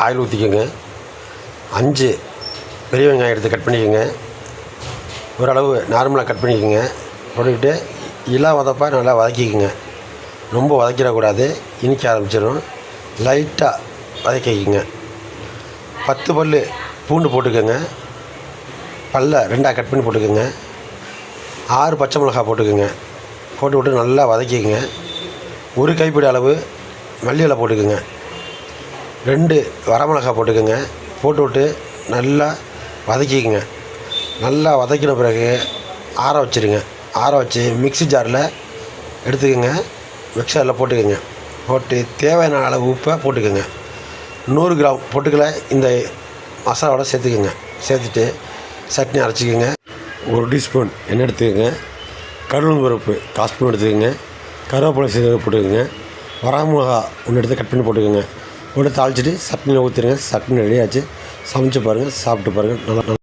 Oil ஊற்றிக்கோங்க அஞ்சு பெரிய வெங்காயம் எடுத்து கட் பண்ணிக்கோங்க ஓரளவு நார்மலாக கட் பண்ணிக்கோங்க போட்டுக்கிட்டு இலா வதப்பா நல்லா வதக்கிக்கோங்க ரொம்ப வதக்கிடக்கூடாது இனிக்க ஆரம்பிச்சிடும் லைட்டாக வதக்கிக்கோங்க பத்து பல் பூண்டு போட்டுக்கோங்க பல்ல ரெண்டாக கட் பண்ணி போட்டுக்கோங்க ஆறு பச்சை மிளகாய் போட்டுக்கோங்க போட்டு விட்டு நல்லா வதக்கிக்கோங்க ஒரு கைப்பிடி அளவு மல்லி இலை போட்டுக்கோங்க ரெண்டு வரமிளகாய் போட்டுக்கோங்க. போட்டுவிட்டு நல்லா வதக்கிக்கோங்க. நல்லா வதக்கின பிறகு ஆற வச்சுருங்க. ஆற வச்சு மிக்ஸி ஜாரில் எடுத்துக்கோங்க. மிக்சரில் போட்டுக்கோங்க. போட்டு தேவையான அளவு உப்பை போட்டுக்கோங்க. நூறு கிராம் பொட்டுக்கலை இந்த மசாலாவோட சேர்த்துக்கோங்க. சேர்த்துட்டு சட்னி அரைச்சிக்கோங்க. ஒரு டீஸ்பூன் எண்ணெய் எடுத்துக்கோங்க. கடல் பருப்பு கால் ஸ்பூன் எடுத்துக்கோங்க. கருவேப்பிலை சேர்த்து போட்டுக்கோங்க. வரமிளகா ஒன்று எடுத்து கட் பண்ணி போட்டுக்கோங்க. போட்டு தாளிச்சிட்டு சட்னியில் ஊற்றிடுங்க சட்னி ரெடியாச்சு சமைச்சு பாருங்கள் சாப்பிட்டு பாருங்கள் நல்லா